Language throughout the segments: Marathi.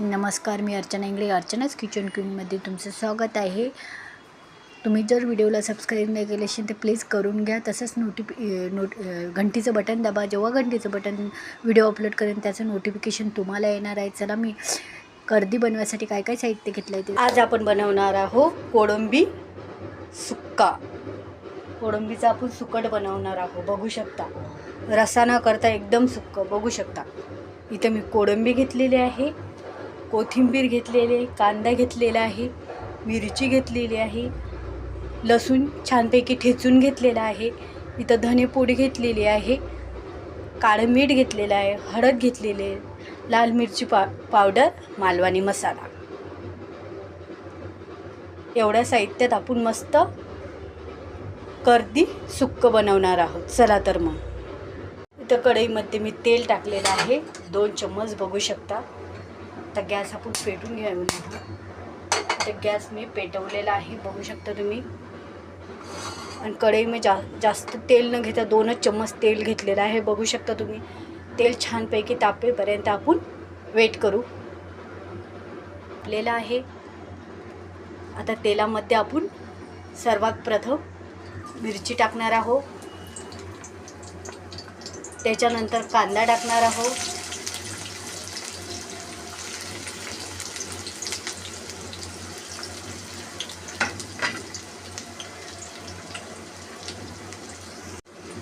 नमस्कार मी अर्चना इंगळे अर्चनाच किचन क्वीनमध्ये तुमचं स्वागत आहे. तुम्ही जर व्हिडिओला सबस्क्राईब नाही केले असेल तर प्लीज करून घ्या. तसंच नोटिफि नोट घंटीचं बटन दाबा. जेव्हा घंटीचं बटन व्हिडिओ अपलोड करेन त्याचं नोटिफिकेशन तुम्हाला येणार आहे. चला मी कर्दी बनवायसाठी काय काय साहित्य घेतलं आहे ते आज आपण बनवणार आहोत कोळंबी सुक्का. कोळंबीचा आपण सुकट बनवणार आहोत. बघू शकता. रसा न करता एकदम सुक्क. बघू शकता. इथं मी कोळंबी घेतलेली आहे. कोथिंबीर घेतलेली आहे कांदा घेतलेला आहे मिरची घेतलेली आहे लसूण छानपैकी ठेचून घेतलेला आहे इथं धनेपूड घेतलेली आहे काळं मीठ घेतलेलं आहे हळद घेतलेली आहे लाल मिरची पा पावडर मालवानी मसाला. एवढ्या साहित्यात आपण मस्त कर्दी सुक्कं बनवणार आहोत. चला तर मग. इथं कढईमध्ये मी तेल टाकलेलं आहे. दोन चम्मच बघू शकता. आता गॅस आपण पेटून घेऊन तर गॅस मी पेटवलेला आहे बघू शकता तुम्ही. आणि कढई मी जा जास्त तेल न घेता दोनच चम्मच तेल घेतलेलं आहे बघू शकता तुम्ही. तेल छानपैकी तापेपर्यंत आपण वेट करू. आपलेलं आहे. आता तेलामध्ये आपण सर्वात प्रथम मिरची टाकणार आहोत. त्याच्यानंतर कांदा टाकणार आहोत.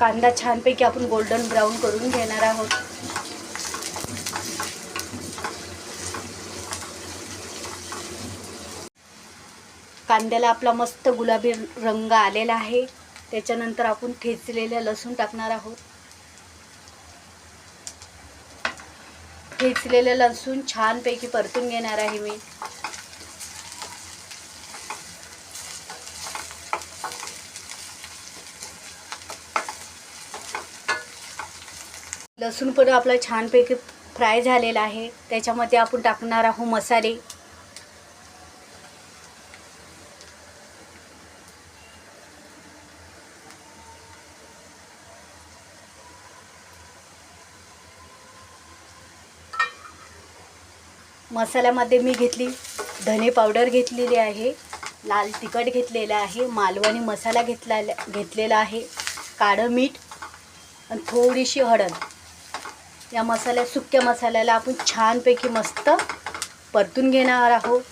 कांदा छानपैकी आपण गोल्डन ब्राऊन करून घेणार आहोत. कांद्याला आपला मस्त गुलाबी रंग आलेला आहे. त्याच्यानंतर आपण ठेचलेलं लसूण टाकणार आहोत. ठेचलेलं लसूण छानपैकी परतून घेणार आहे मी. लसूण पण आपला छानपैकी फ्राय झालेला आहे. त्याच्यामध्ये आपण टाकणार आहोत मसाले. मसाल्यामध्ये मी घेतली धने पावडर घेतलेली आहे. लाल तिखट घेतलेलं आहे. मालवणी मसाला घेतला घेतलेला आहे. काळं मीठ आणि थोडीशी हळद. या मसाल्या सुक्या मसाल्याला आपण छानपैकी मस्त परतून घेणार आहोत.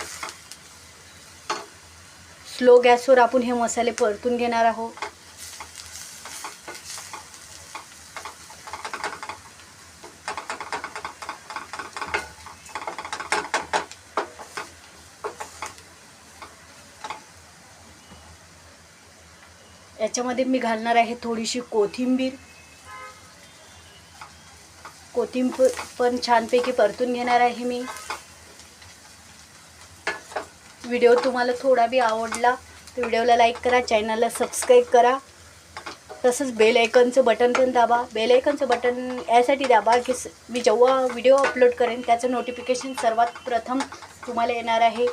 स्लो गॅसवर आपण हे मसाले परतून घेणार आहोत. याच्यामध्ये मी घालणार आहे थोडीशी कोथिंबीर. कोथिंबीर पण छानपैकी परतून घेणार आहे मी. व्हिडिओ तुम्हाला थोडा बी आवडला तर व्हिडिओला लाईक करा चॅनलला सबस्क्राईब करा. तसंच बेल आयकनचं बटन पण दाबा. बेल आयकनचं बटन यासाठी दाबा की मी जेव्हा व्हिडिओ अपलोड करेन त्याचं नोटिफिकेशन सर्वात प्रथम तुम्हाला येणार आहे.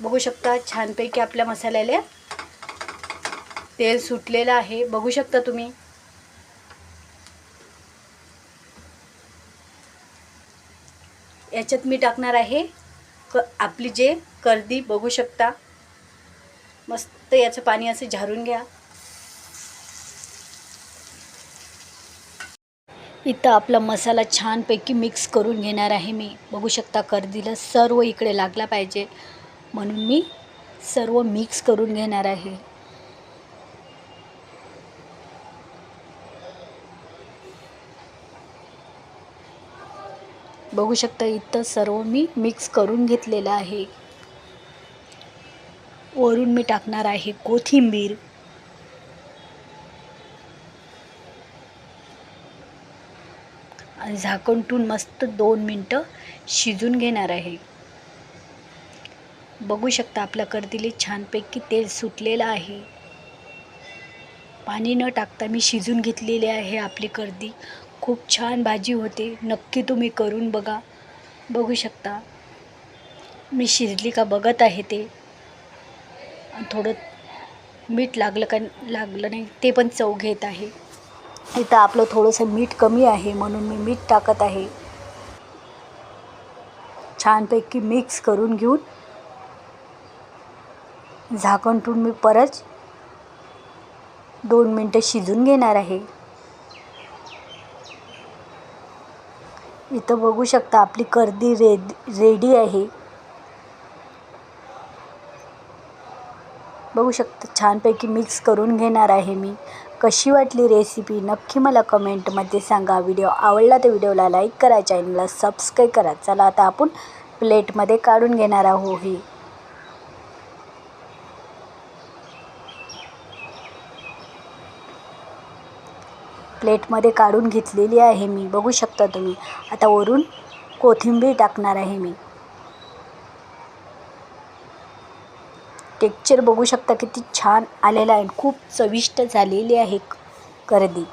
बघू शकता छानपैकी आपल्या मसाल्याला. तेल सुटलेलं आहे. बघू शकता तुम्ही. याच्यात मी टाकणार आहे क आपली जे कर्दी बघू शकता. मस्त याचं पाणी असं झारून घ्या. इथं आपला मसाला छानपैकी मिक्स करून घेणार आहे मी. बघू शकता कर्दीला सर्व इकडे लागला पाहिजे. म्हणून मी सर्व मिक्स करून घेणार आहे. बघू शकता इथं सर्व मी मिक्स करून घेतलेलं आहे. वरून मी टाकणार आहे कोथिंबीर. आणि झाकण मस्त दोन मिनटं शिजून घेणार आहे. बघू शकता आपल्या कर्दीले छानपैकी तेल सुटलेलं आहे. पाणी न टाकता मी शिजून घेतलेली आहे आपली कर्दी खूप छान भाजी होते. नक्की तुम्ही करून बघा. बघू शकता. मी शिजली का बघत आहे ते. थोडं मीठ लागलं का लागलं नाही ते पण चव घेत आहे. इथं आपलं थोडंसं मीठ कमी आहे म्हणून मी मीठ टाकत आहे. छानपैकी मिक्स करून घेऊन झाकण ठेवून मी परत दोन मिनटं शिजून घेणार आहे. इथं बघू शकता आपली कर्दी रेड रेडी आहे. बघू शकता छानपैकी मिक्स करून घेणार आहे मी. कशी वाटली रेसिपी नक्की मला कमेंटमध्ये सांगा. व्हिडिओ आवडला तर व्हिडिओला लाईक करा चॅनलला सबस्क्राईब करा. चला आता आपण प्लेटमध्ये काढून घेणार आहो ही. प्लेटमध्ये काढून घेतलेली आहे मी. बघू शकता तुम्ही. आता वरून कोथिंबीर टाकणार आहे मी. टेक्चर बघू शकता किती छान आलेलं आहे. खूप चविष्ट झालेली आहे करदी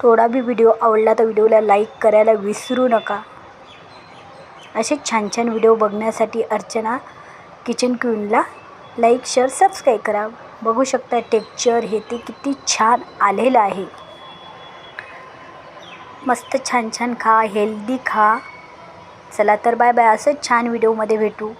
थोडा बी व्हिडिओ आवडला तर व्हिडिओला लाईक करायला विसरू नका. असे छान छान व्हिडिओ बघण्यासाठी अर्चना किचन क्वीनला लाईक शेअर सबस्क्राईब करा. बघू शकता टेक्चर हे ते किती छान आलेलं आहे. मस्त छान छान खा हेल्दी खा. चला तर बाय बाय असंच छान व्हिडिओमध्ये भेटू.